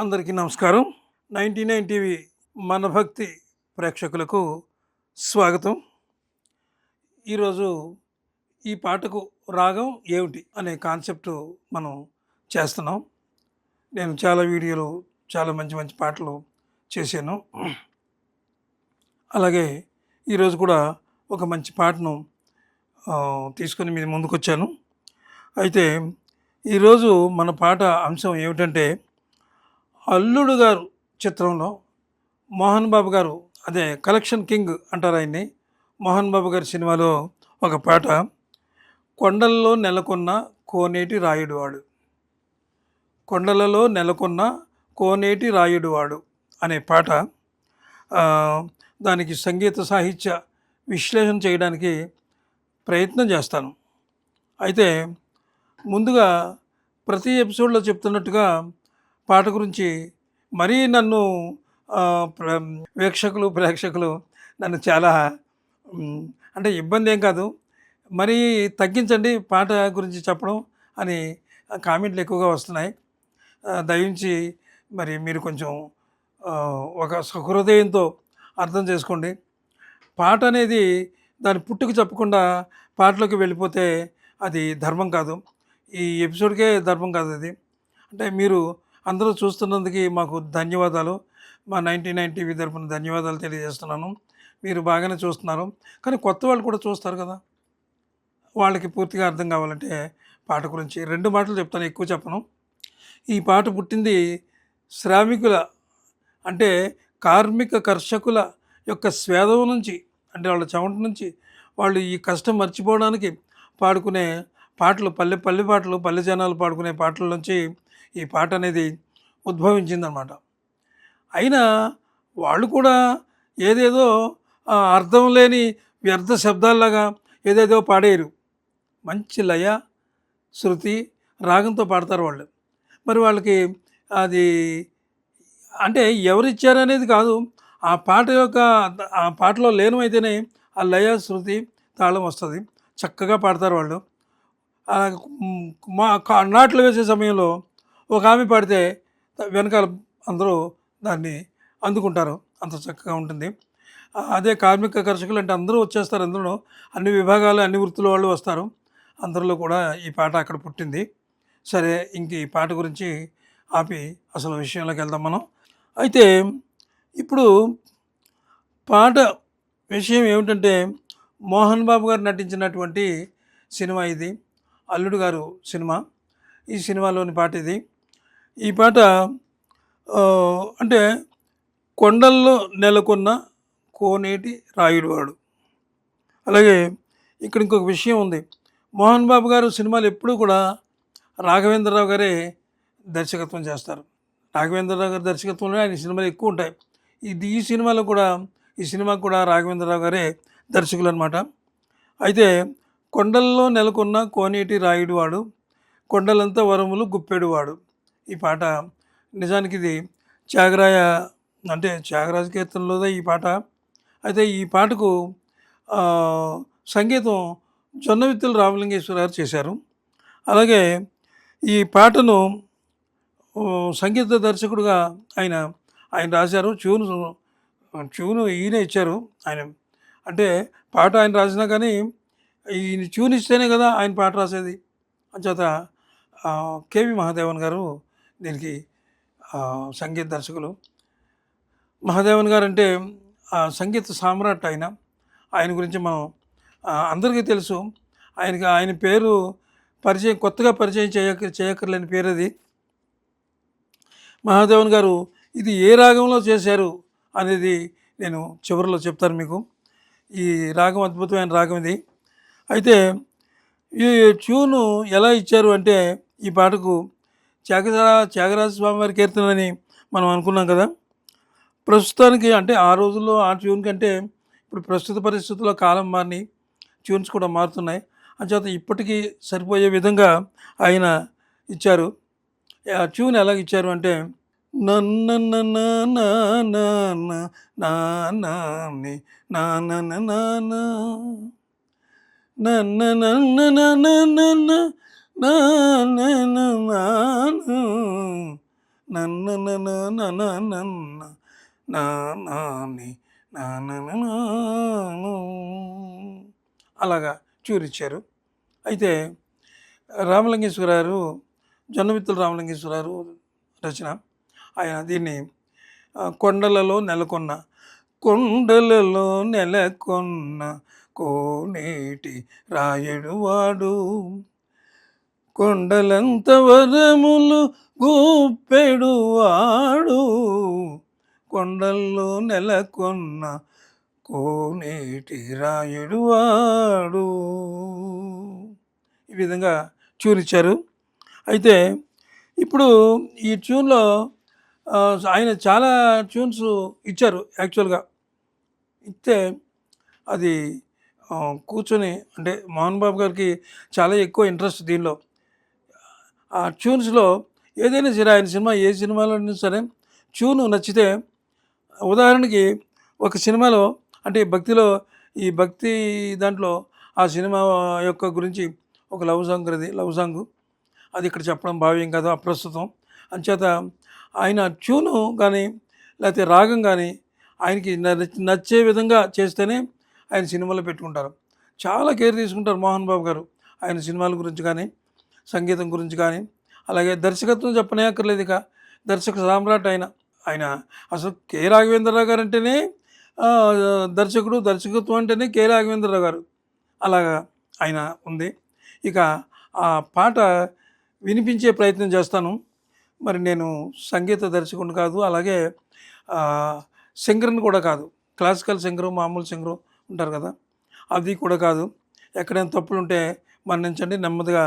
అందరికీ నమస్కారం. Ninety nine TV మన భక్తి ప్రేక్షకులకు స్వాగతం. ఈరోజు ఈ పాటకు రాగం ఏమిటి అనే కాన్సెప్ట్ మనం చేస్తున్నాం. నేను చాలా వీడియోలు చాలా మంచి మంచి పాటలు చేశాను. అలాగే ఈరోజు కూడా ఒక మంచి పాటను తీసుకొని మీ ముందుకు వచ్చాను అయితే ఈరోజు మన పాట అంశం ఏమిటంటే అల్లుడు గారు చిత్రంలో మోహన్ బాబు గారు అదే కలెక్షన్ కింగ్ అంటారు ఆయన్ని. మోహన్ బాబు గారి సినిమాలో ఒక పాట కొండల్లో నెలకొన్న కోనేటి రాయుడు వాడు. కొండలలో నెలకొన్న కోనేటి రాయుడు వాడు అనే పాట దానికి సంగీత సాహిత్య విశ్లేషణ చేయడానికి ప్రయత్నం చేస్తాను. అయితే ముందుగా ప్రతి ఎపిసోడ్లో చెప్తున్నట్టుగా పాట గురించి మరీ నన్ను ప్ర- వీక్షకులు ప్రేక్షకులు నన్ను చాలా అంటే ఇబ్బంది ఏం కాదు. మరీ తగ్గించండి పాట గురించి చెప్పడం అని కామెంట్లు ఎక్కువగా వస్తున్నాయి. దయించి మరి మీరు కొంచెం ఒక సహృదయంతో అర్థం చేసుకోండి. పాట అనేది దాని పుట్టుకు చెప్పకుండా పాటలోకి వెళ్ళిపోతే అది ధర్మం కాదు. ఈ ఎపిసోడ్కే ధర్మం కాదు అది. అంటే మీరు అందరూ చూస్తున్నందుకు మాకు ధన్యవాదాలు. మా నైంటీ నైన్ టీవీ తరఫున ధన్యవాదాలు తెలియజేస్తున్నాను. మీరు బాగానే చూస్తున్నారు. కానీ కొత్త వాళ్ళు కూడా చూస్తారు కదా. వాళ్ళకి పూర్తిగా అర్థం కావాలంటే పాట గురించి రెండు మాటలు చెప్తాను ఎక్కువ చెప్పను. ఈ పాట పుట్టింది శ్రామికుల అంటే కార్మిక కర్షకుల యొక్క స్వేదం నుంచి అంటే వాళ్ళ చెమట నుంచి వాళ్ళు ఈ కష్టం మర్చిపోవడానికి పాడుకునే పాటలు పల్లె పల్లె పాటలు పల్లె జనాలు పాడుకునే పాటల నుంచి ఈ పాట అనేది ఉద్భవించిందనమాట. అయినా వాళ్ళు కూడా ఏదేదో అర్థం లేని వ్యర్థ శబ్దాల్లాగా ఏదేదో పాడేరు. మంచి లయ శృతి రాగంతో పాడతారు వాళ్ళు. మరి వాళ్ళకి అది అంటే ఎవరిచ్చారనేది కాదు. ఆ పాట యొక్క ఆ పాటలో లేనమైతేనే ఆ లయ శృతి తాళం వస్తుంది. చక్కగా పాడతారు వాళ్ళు. మా కా- నాట్లు వేసే సమయంలో ఒక ఆమె పాడితే వెనకాల అందరూ దాన్ని అందుకుంటారు. అంత చక్కగా ఉంటుంది. అదే కార్మిక కర్షకులు అంటే అందరూ వచ్చేస్తారు. అందులో అన్ని విభాగాలు అన్ని వృత్తుల వాళ్ళు వస్తారు. అందరిలో కూడా ఈ పాట అక్కడ పుట్టింది. సరే ఇంక ఈ పాట గురించి ఆపి అసలు విషయంలోకి వెళ్దాం మనం. అయితే ఇప్పుడు పాట విషయం ఏమిటంటే మోహన్ బాబు గారు నటించినటువంటి సినిమా ఇది. అల్లుడు గారు సినిమా. ఈ సినిమాలోని పాట ఇది. ఈ పాట అంటే కొండల్లో నెలకొన్న కోనేటి రాయుడివాడు. అలాగే ఇక్కడ ఇంకొక విషయం ఉంది. మోహన్ బాబు గారు సినిమాలు ఎప్పుడూ కూడా రాఘవేంద్రరావు గారే దర్శకత్వం చేస్తారు. రాఘవేంద్రరావు గారి దర్శకత్వంలో ఆయన సినిమాలు ఎక్కువ ఉంటాయి. ఇది ఈ సినిమాలో కూడా ఈ సినిమా కూడా రాఘవేంద్రరావు గారే దర్శకులు అనమాట అయితే కొండల్లో నెలకొన్న కోనేటి రాయుడు వాడు కొండలంతా వరములు గుప్పెడువాడు. ఈ పాట నిజానికి ఇది త్యాగరాయ అంటే త్యాగరాజ కీర్తనలోదే ఈ పాట. అయితే ఈ పాటకు సంగీతం జొన్నవిత్తులు రామలింగేశ్వర గారు చేశారు. అలాగే ఈ పాటను సంగీత దర్శకుడుగా ఆయన ఆయన రాశారు. ట్యూన్ ట్యూన్ ఈయన ఇచ్చారు. ఆయన అంటే పాట ఆయన రాసినా కానీ ఈయన ట్యూన్ ఇస్తేనే కదా ఆయన పాట రాసేది. అంచేత ఆ, కేవి మహాదేవన్ గారు దీనికి సంగీత దర్శకులు. మహాదేవన్ గారు అంటే ఆ, సంగీత సామ్రాట్ ఆయన. ఆయన గురించి మనం అందరికీ తెలుసు. ఆయనకి ఆయన పేరు పరిచయం కొత్తగా పరిచయం చేయక చేయక్కర్లేని పేరు అది. మహాదేవన్ గారు ఇది ఏ రాగంలో చేశారు అనేది నేను చివరిలో చెప్తాను మీకు. ఈ రాగం అద్భుతమైన రాగం ఇది. అయితే ఈ ట్యూను ఎలా ఇచ్చారు అంటే ఈ పాటకు త్యాగరా త్యాగరాజ స్వామి వారి కీర్తనని మనం అనుకున్నాం కదా. ప్రస్తుతానికి అంటే ఆ రోజుల్లో ఆ ట్యూన్ కంటే ఇప్పుడు ప్రస్తుత పరిస్థితుల్లో కాలం మారి ట్యూన్స్ కూడా మారుతున్నాయి. అంచేత ఇప్పటికీ సరిపోయే విధంగా ఆయన ఇచ్చారు. ఆ ట్యూన్ ఎలా ఇచ్చారు అంటే నన్న నన్ను నా నన్ను నా నన్న నన్న నన నన్న నా నాని నాను. అలాగా చూరిచ్చారు అయితే రామలింగేశ్వరారు జొన్నవిత్తుల రామలింగేశ్వరారు రచన ఆయన దీన్ని కొండలలో నెలకొన్న కొండలలో నెలకొన్న కోనేటి రాయడు వాడు కొండలంత వరములు గూపెడు వాడు. కొండల్లో నెలకొన్న కోనేటి రాయుడు వాడు. ఈ విధంగా చూరిచ్చారు. అయితే ఇప్పుడు ఈ ట్యూన్లో ఆయన చాలా ట్యూన్స్ ఇచ్చారు యాక్చువల్గా. ఇస్తే అది కూర్చొని అంటే మోహన్ బాబు గారికి చాలా ఎక్కువ ఇంట్రెస్ట్ దీనిలో. ఆ ట్యూన్స్లో ఏదైనా సరే ఆయన సినిమా ఏ సినిమాలో సరే ట్యూన్ నచ్చితే ఉదాహరణకి ఒక సినిమాలో అంటే భక్తిలో ఈ భక్తి దాంట్లో ఆ సినిమా యొక్క గురించి ఒక లవ్ సాంగ్ అది లవ్ సాంగ్ అది ఇక్కడ చెప్పడం భావ్యం కాదు అప్రస్తుతం. అంచేత ఆయన ట్యూను కానీ లేకపోతే రాగం కానీ ఆయనకి నచ్చే విధంగా చేస్తేనే ఆయన సినిమాలో పెట్టుకుంటారు. చాలా కేర్ తీసుకుంటారు మోహన్ బాబు గారు ఆయన సినిమాల గురించి కానీ. సంగీతం గురించి కానీ అలాగే దర్శకత్వం చెప్పనే అక్కర్లేదు ఇక. దర్శక సామ్రాట్ ఆయన ఆయన అసలు కె రాఘవేంద్రరావు గారు అంటేనే దర్శకుడు దర్శకత్వం అంటేనే కె రాఘవేంద్రరావు గారు. అలాగా ఆయన ఉంది. ఇక ఆ పాట వినిపించే ప్రయత్నం చేస్తాను. మరి నేను సంగీత దర్శకుడు కాదు అలాగే సింగర్ని కూడా కాదు. క్లాసికల్ సింగరు మామూలు సింగరు ఉంటారు కదా అది కూడా కాదు. ఎక్కడైనా తప్పులు ఉంటే మన్నించండి నెమ్మదిగా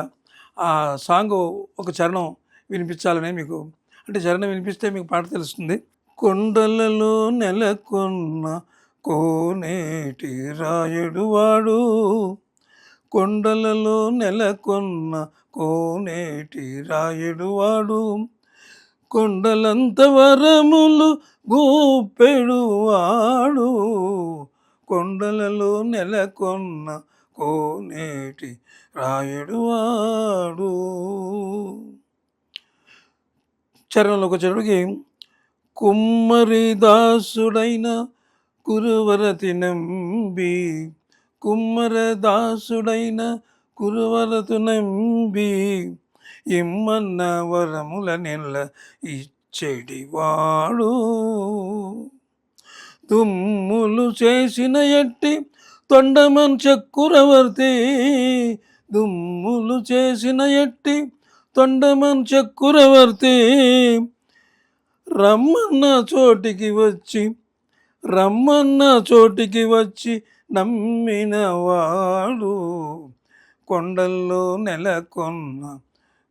ఆ సాంగ్ ఒక చరణం వినిపించాలని మీకు అంటే చరణం వినిపిస్తే మీకు పాట తెలుస్తుంది. కొండలలో నెలకొన్న కోనేటి రాయుడు వాడు కొండలలో నెలకొన్న కోనేటి రాయుడు వాడు కొండలంత వరములు గోపెడువాడు కొండలలో నెలకొన్న కోనేటి రాయుడు వాడు. చరణంలోకి వచ్చేటప్పటికి కుమ్మరి దాసుడైన కురువరతి నంబి కుమ్మర దాసుడైన కురువరతు నంబి ఇమ్మన్న వరముల నెల ఇచ్చేటివాడు తుమ్ములు చేసిన ఎట్టి తొండమన్ చక్కురవర్తి దుమ్ములు చేసిన ఎట్టి తొండమన్ చక్కురవర్తి రమ్మన్న చోటికి వచ్చి రమ్మన్న చోటికి వచ్చి నమ్మిన వాడు కొండల్లో నెలకొన్న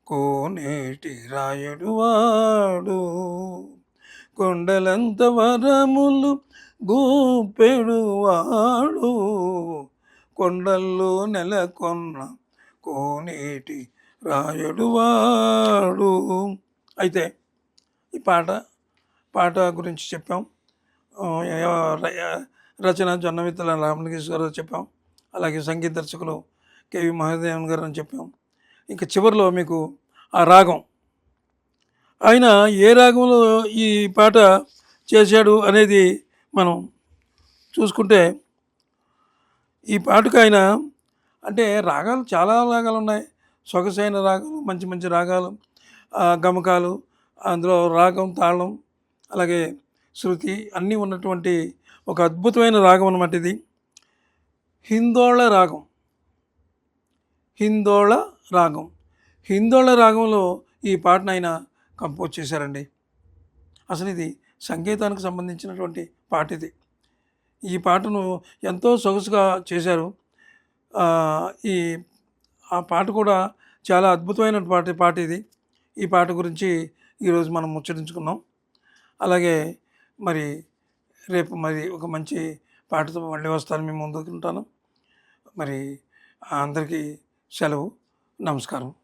కోనేటి రాయుడు వాడు. కొండలంత వరములు గూపెడువాడు. కొండల్లో నెలకొన్న కోనేటి రాయుడు వాడు అయితే ఈ పాట పాట గురించి చెప్పాం. రచన జొన్నవిత్తల రామలింగేశ్వరరావు చెప్పాం. అలాగే సంగీత దర్శకులు కేవి మహాదేవన్ గారు అని చెప్పాం. ఇంకా చివరిలో మీకు ఆ రాగం. ఆయన ఏ రాగంలో ఈ పాట చేశాడు అనేది మనం చూసుకుంటే ఈ పాటకు ఆయన అంటే రాగాలు చాలా రాగాలు ఉన్నాయి. సొగసైన రాగాలు మంచి మంచి రాగాలు గమకాలు అందులో రాగం తాళం అలాగే శృతి అన్నీ ఉన్నటువంటి ఒక అద్భుతమైన రాగం అన్నమాట ఇది. హిందోళ రాగం. హిందోళ రాగం. హిందోళ రాగంలో ఈ పాటను ఆయన కంపోజ్ చేశారండి. అసలు ఇది సంగీతానికి సంబంధించినటువంటి పాట ఇది. ఈ పాటను ఎంతో సొగసుగా చేశారు. ఈ ఆ పాట కూడా చాలా అద్భుతమైన పాట పాట ఇది. ఈ పాట గురించి ఈరోజు మనం ముచ్చరించుకున్నాం అలాగే మరి రేపు మరి ఒక మంచి పాటతో మళ్ళీ వస్తాను మేము ముందుకుంటాను మరి అందరికీ సెలవు నమస్కారం.